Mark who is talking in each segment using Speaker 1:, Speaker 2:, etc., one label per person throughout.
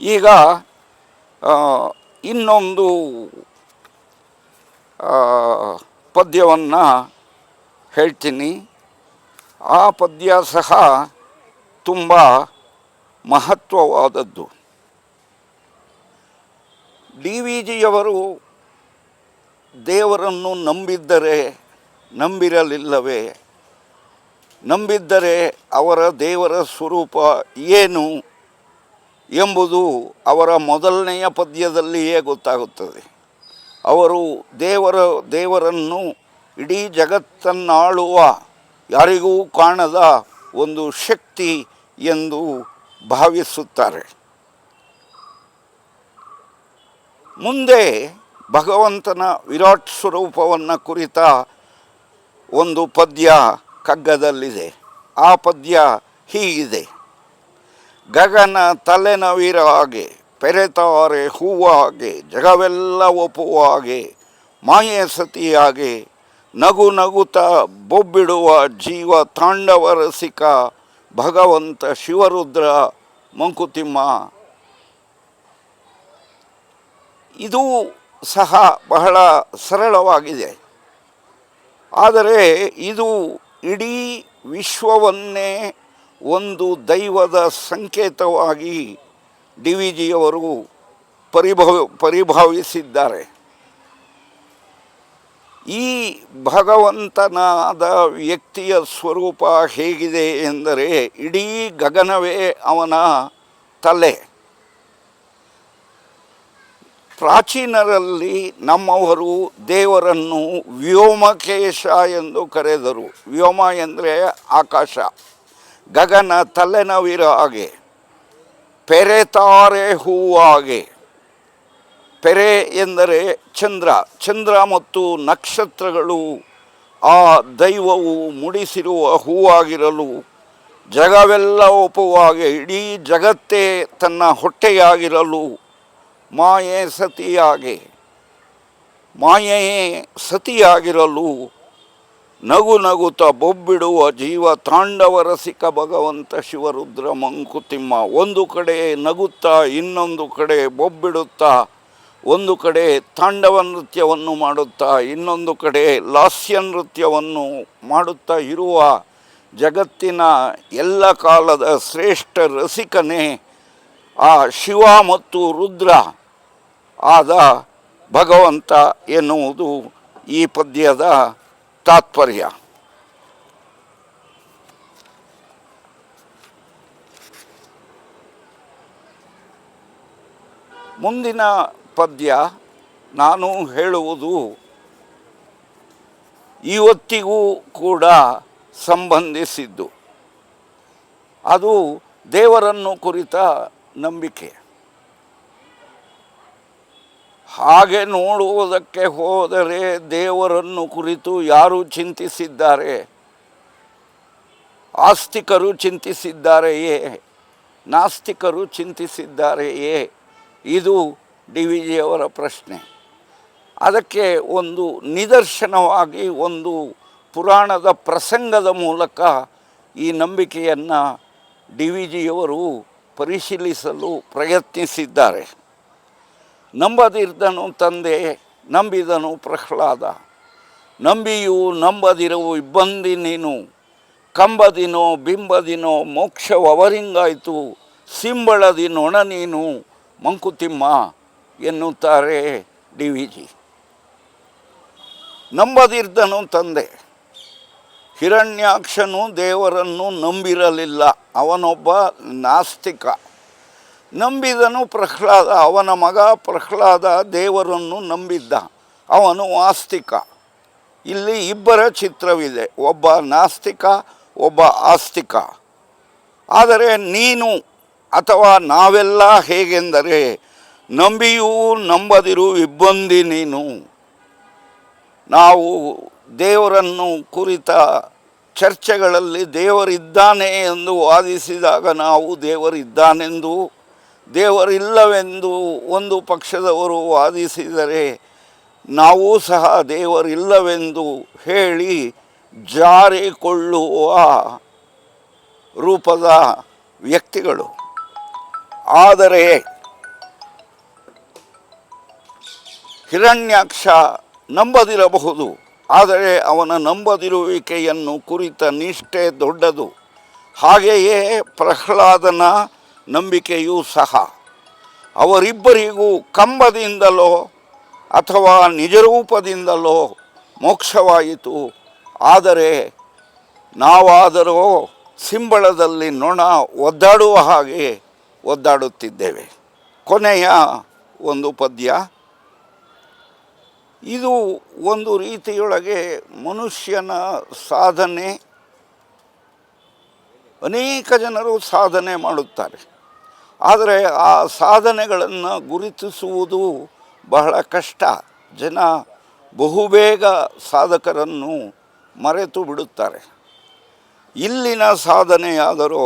Speaker 1: ಈಗ ಇನ್ನೊಂದು ಪದ್ಯವನ್ನು ಹೇಳ್ತೀನಿ. ಆ ಪದ್ಯ ಸಹ ತುಂಬ ಮಹತ್ವವಾದದ್ದು. ಡಿ ವಿ ಜಿಯವರು ದೇವರನ್ನು ನಂಬಿದ್ದರೆ ನಂಬಿರಲಿಲ್ಲವೇ? ನಂಬಿದ್ದರೆ ಅವರ ದೇವರ ಸ್ವರೂಪ ಏನು? ಎಂಬುದು ಅವರ ಮೊದಲನೆಯ ಪದ್ಯದಲ್ಲಿಯೇ ಗೊತ್ತಾಗುತ್ತದೆ. ಅವರು ದೇವರ, ದೇವರನ್ನು ಇಡೀ ಜಗತ್ತನ್ನಾಳುವ ಯಾರಿಗೂ ಕಾಣದ ಒಂದು ಶಕ್ತಿ ಎಂದು ಭಾವಿಸುತ್ತಾರೆ. ಮುಂದೆ ಭಗವಂತನ ವಿರಾಟ್ ಸ್ವರೂಪವನ್ನು ಕುರಿತ ಒಂದು ಪದ್ಯ ಕಗ್ಗದಲ್ಲಿದೆ. ಆ ಪದ್ಯ ಹೀಗಿದೆ. ಗಗನ ತಲೆನವಿರ ಹಾಗೆ ಪೆರೆತಾರೆ ಹೂವಾಗೆ ಜಗವೆಲ್ಲ ಒಪ್ಪುವ ಹಾಗೆ, ಮಾಯೆ ಸತಿಯಾಗೆ ನಗು ನಗುತ ಬೊಬ್ಬಿಡುವ ಜೀವ ತಾಂಡವ ರಸಿಕ ಭಗವಂತ ಶಿವರುದ್ರ ಮಂಕುತಿಮ್ಮ. ಇದು ಸಹ ಬಹಳ ಸರಳವಾಗಿದೆ. ಆದರೆ ಇದು ಇಡೀ ವಿಶ್ವವನ್ನೇ ಒಂದು ದೈವದ ಸಂಕೇತವಾಗಿ ಡಿ ವಿ ಜಿಯವರು ಪರಿಭವ, ಪರಿಭಾವಿಸಿದ್ದಾರೆ. ಈ ಭಗವಂತನಾದ ವ್ಯಕ್ತಿಯ ಸ್ವರೂಪ ಹೇಗಿದೆ ಎಂದರೆ ಇಡೀ ಗಗನವೇ ಅವನ ತಲೆ. ಪ್ರಾಚೀನರಲ್ಲಿ ನಮ್ಮವರು ದೇವರನ್ನು ವ್ಯೋಮಕೇಶ ಎಂದು ಕರೆದರು. ವ್ಯೋಮ ಎಂದರೆ ಆಕಾಶ. ಗಗನ ತಲೆನವಿರೋ ಹಾಗೆ ಪೆರೆತಾರೆ ಹೂವಾಗೆ ಪೆರೆ ಎಂದರೆ ಚಂದ್ರ ಚಂದ್ರ ಮತ್ತು ನಕ್ಷತ್ರಗಳು, ಆ ದೈವವು ಮುಡಿಸಿರುವ ಹೂವಾಗಿರಲು ಜಗವೆಲ್ಲ ಒಪ್ಪುವಾಗೆ, ಇಡೀ ಜಗತ್ತೇ ತನ್ನ ಹೊಟ್ಟೆಯಾಗಿರಲು ಮಾಯೆ ಸತಿಯಾಗೆ. ಮಾಯೆಯೇ ಸತಿಯಾಗಿರಲು ನಗು ನಗುತ್ತ ಬೊಬ್ಬಿಡುವ ಜೀವ ತಾಂಡವ ರಸಿಕ ಭಗವಂತ ಶಿವರುದ್ರ ಮಂಕುತಿಮ್ಮ. ಒಂದು ಕಡೆ ನಗುತ್ತಾ, ಇನ್ನೊಂದು ಕಡೆ ಬೊಬ್ಬಿಡುತ್ತಾ, ಒಂದು ಕಡೆ ತಾಂಡವ ನೃತ್ಯವನ್ನು ಮಾಡುತ್ತಾ, ಇನ್ನೊಂದು ಕಡೆ ಲಾಸ್ಯ ನೃತ್ಯವನ್ನು ಮಾಡುತ್ತಾ ಇರುವ ಜಗತ್ತಿನ ಎಲ್ಲ ಕಾಲದ ಶ್ರೇಷ್ಠ ರಸಿಕನೇ ಆ ಶಿವ ಮತ್ತು ರುದ್ರ ಆದ ಭಗವಂತ ಎನ್ನುವುದು ಈ ಪದ್ಯದ ತಾತ್ಪರ್ಯ. ಮುಂದಿನ ಪದ್ಯ ನಾನು ಹೇಳುವುದು ಇವತ್ತಿಗೂ ಕೂಡ ಸಂಬಂಧಿಸಿದ್ದು. ಅದು ದೇವರನ್ನು ಕುರಿತ ನಂಬಿಕೆ. ಹಾಗೆ ನೋಡುವುದಕ್ಕೆ ಹೋದರೆ ದೇವರನ್ನು ಕುರಿತು ಯಾರು ಚಿಂತಿಸಿದ್ದಾರೆ? ಆಸ್ತಿಕರು ಚಿಂತಿಸಿದ್ದಾರೆಯೇ ನಾಸ್ತಿಕರು ಚಿಂತಿಸಿದ್ದಾರೆಯೇ ಇದು ಡಿ ವಿ ಜಿಯವರ ಪ್ರಶ್ನೆ. ಅದಕ್ಕೆ ಒಂದು ನಿದರ್ಶನವಾಗಿ ಒಂದು ಪುರಾಣದ ಪ್ರಸಂಗದ ಮೂಲಕ ಈ ನಂಬಿಕೆಯನ್ನು ಡಿ ವಿ ಜಿಯವರು ಪರಿಶೀಲಿಸಲು ಪ್ರಯತ್ನಿಸಿದ್ದಾರೆ. ನಂಬದಿರ್ದನು ತಂದೆ, ನಂಬಿದನು ಪ್ರಹ್ಲಾದ. ನಂಬಿಯೂ ನಂಬದಿರವು ಇಬ್ಬಂದಿ ನೀನು. ಕಂಬದಿನೋ ಬಿಂಬದಿನೋ ಮೋಕ್ಷವರಿಂಗಾಯಿತು ಸಿಂಬಳದಿ ನೊಣ ನೀನು. ಮಂಕುತಿಮ್ಮ ಎನ್ನುತ್ತಾರೆ ಡಿ ವಿ ಜಿ. ನಂಬದಿರ್ದನು ತಂದೆ. ಹಿರಣ್ಯಾಕ್ಷನು ದೇವರನ್ನು ನಂಬಿರಲಿಲ್ಲ. ಅವನೊಬ್ಬ ನಾಸ್ತಿಕ. ನಂಬಿದನು ಪ್ರಹ್ಲಾದ, ಅವನ ಮಗ ಪ್ರಹ್ಲಾದ ದೇವರನ್ನು ನಂಬಿದ್ದ. ಅವನು ಆಸ್ತಿಕ. ಇಲ್ಲಿ ಇಬ್ಬರ ಚಿತ್ರವಿದೆ. ಒಬ್ಬ ನಾಸ್ತಿಕ, ಒಬ್ಬ ಆಸ್ತಿಕ. ಆದರೆ ನೀನು ಅಥವಾ ನಾವೆಲ್ಲ ಹೇಗೆಂದರೆ, ನಂಬಿಯೂ ನಂಬದಿರು ಇಬ್ಬಂದಿ ನೀನು. ನಾವು ದೇವರನ್ನು ಕುರಿತ ಚರ್ಚೆಗಳಲ್ಲಿ ದೇವರಿದ್ದಾನೆ ಎಂದು ವಾದಿಸಿದಾಗ ನಾವು ದೇವರಿದ್ದಾನೆಂದು ದೇವರಿಲ್ಲವೆಂದು ಒಂದು ಪಕ್ಷದವರು ವಾದಿಸಿದರೆ, ನಾವು ಸಹ ದೇವರಿಲ್ಲವೆಂದು ಹೇಳಿ ಜಾರಿಕೊಳ್ಳುವ ರೂಪದ ವ್ಯಕ್ತಿಗಳು. ಆದರೆ, ಹಿರಣ್ಯಾಕ್ಷ ನಂಬದಿರಬಹುದು, ಆದರೆ ಅವನ ನಂಬದಿರುವಿಕೆಯನ್ನು ಕುರಿತ ನಿಷ್ಠೆ ದೊಡ್ಡದು. ಹಾಗೆಯೇ ಪ್ರಹ್ಲಾದನ ನಂಬಿಕೆಯೂ ಸಹ. ಅವರಿಬ್ಬರಿಗೂ ಕಂಬದಿಂದಲೋ ಅಥವಾ ನಿಜರೂಪದಿಂದಲೋ ಮೋಕ್ಷವಾಯಿತು. ಆದರೆ ನಾವಾದರೂ ಸಿಂಬಳದಲ್ಲಿ ನೊಣ ಒದ್ದಾಡುವ ಹಾಗೆ ಒದ್ದಾಡುತ್ತಿದ್ದೇವೆ. ಕೊನೆಯ ಒಂದು ಪದ್ಯ. ಇದು ಒಂದು ರೀತಿಯೊಳಗೆ ಮನುಷ್ಯನ ಸಾಧನೆ. ಅನೇಕ ಜನರು ಸಾಧನೆ ಮಾಡುತ್ತಾರೆ. ಆದರೆ ಆ ಸಾಧನೆಗಳನ್ನು ಗುರುತಿಸುವುದು ಬಹಳ ಕಷ್ಟ. ಜನ ಬಹುಬೇಗ ಸಾಧಕರನ್ನು ಮರೆತು ಬಿಡುತ್ತಾರೆ. ಇಲ್ಲಿನ ಸಾಧನೆಯಾದರೂ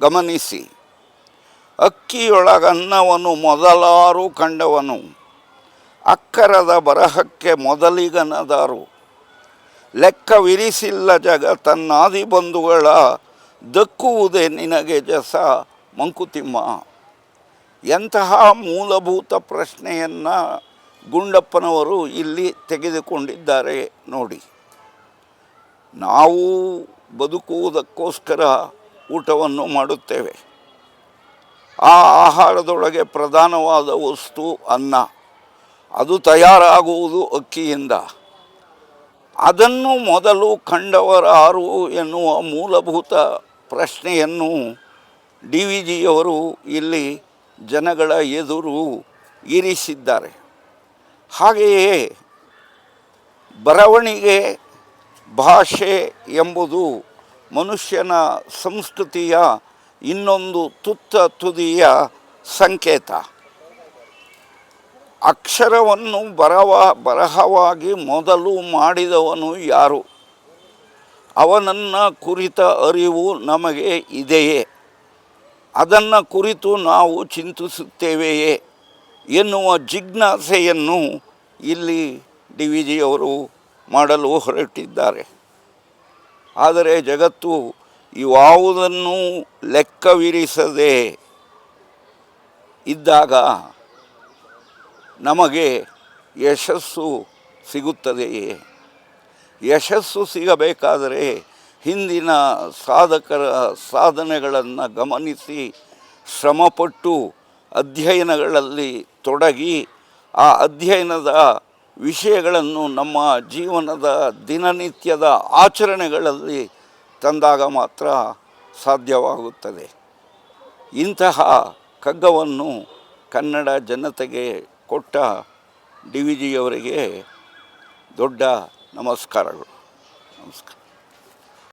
Speaker 1: ಗಮನಿಸಿ. ಅಕ್ಕಿಯೊಳಗನ್ನವನು ಮೊದಲಾರು ಕಂಡವನು. ಅಕ್ಕರದ ಬರಹಕ್ಕೆ ಮೊದಲಿಗನದಾರು. ಲೆಕ್ಕವಿರಿಸಿಲ್ಲ ಜಗ ತನ್ನಾದಿ ಬಂಧುಗಳ ದಕ್ಕುವುದೇ ನಿನಗೆ ಜಸ. ಮಂಕುತಿಮ್ಮ ಎಂತಹ ಮೂಲಭೂತ ಪ್ರಶ್ನೆಯನ್ನು ಗುಂಡಪ್ಪನವರು ಇಲ್ಲಿ ತೆಗೆದುಕೊಂಡಿದ್ದಾರೆ ನೋಡಿ. ನಾವು ಬದುಕುವುದಕ್ಕೋಸ್ಕರ ಊಟವನ್ನು ಮಾಡುತ್ತೇವೆ. ಆ ಆಹಾರದೊಳಗೆ ಪ್ರಧಾನವಾದ ವಸ್ತು ಅನ್ನ. ಅದು ತಯಾರಾಗುವುದು ಅಕ್ಕಿಯಿಂದ. ಅದನ್ನು ಮೊದಲು ಕಂಡವರಾರು ಎನ್ನುವ ಮೂಲಭೂತ ಪ್ರಶ್ನೆಯನ್ನು ಡಿ ವಿ ಜಿಯವರು ಇಲ್ಲಿ ಜನಗಳ ಎದುರು ಇರಿಸಿದ್ದಾರೆ. ಹಾಗೆಯೇ ಬರವಣಿಗೆ ಭಾಷೆ ಎಂಬುದು ಮನುಷ್ಯನ ಸಂಸ್ಕೃತಿಯ ಇನ್ನೊಂದು ತುತ್ತ ತುದಿಯ ಸಂಕೇತ. ಅಕ್ಷರವನ್ನು ಬರವ ಬರಹವಾಗಿ ಮೊದಲು ಮಾಡಿದವನು ಯಾರು? ಅವನನ್ನು ಕುರಿತ ಅರಿವು ನಮಗೆ ಇದೆಯೇ? ಅದನ್ನು ಕುರಿತು ನಾವು ಚಿಂತಿಸುತ್ತೇವೆಯೇ ಎನ್ನುವ ಜಿಜ್ಞಾಸೆಯನ್ನು ಇಲ್ಲಿ ಡಿ ವಿ ಜಿಯವರು ಮಾಡಲು ಹೊರಟಿದ್ದಾರೆ. ಆದರೆ ಜಗತ್ತು ಇವಾವುದನ್ನು ಲೆಕ್ಕವಿರಿಸದೆ ಇದ್ದಾಗ ನಮಗೆ ಯಶಸ್ಸು ಸಿಗುತ್ತದೆಯೇ? ಯಶಸ್ಸು ಸಿಗಬೇಕಾದರೆ ಹಿಂದಿನ ಸಾಧಕರ ಸಾಧನೆಗಳನ್ನು ಗಮನಿಸಿ ಶ್ರಮಪಟ್ಟು ಅಧ್ಯಯನಗಳಲ್ಲಿ ತೊಡಗಿ ಆ ಅಧ್ಯಯನದ ವಿಷಯಗಳನ್ನು ನಮ್ಮ ಜೀವನದ ದಿನನಿತ್ಯದ ಆಚರಣೆಗಳಲ್ಲಿ ತಂದಾಗ ಮಾತ್ರ ಸಾಧ್ಯವಾಗುತ್ತದೆ. ಇಂತಹ ಕಗ್ಗವನ್ನು ಕನ್ನಡ ಜನತೆಗೆ ಕೊಟ್ಟ ಡಿ ವಿ ಜಿಯವರಿಗೆ ದೊಡ್ಡ ನಮಸ್ಕಾರಗಳು. ನಮಸ್ಕಾರ.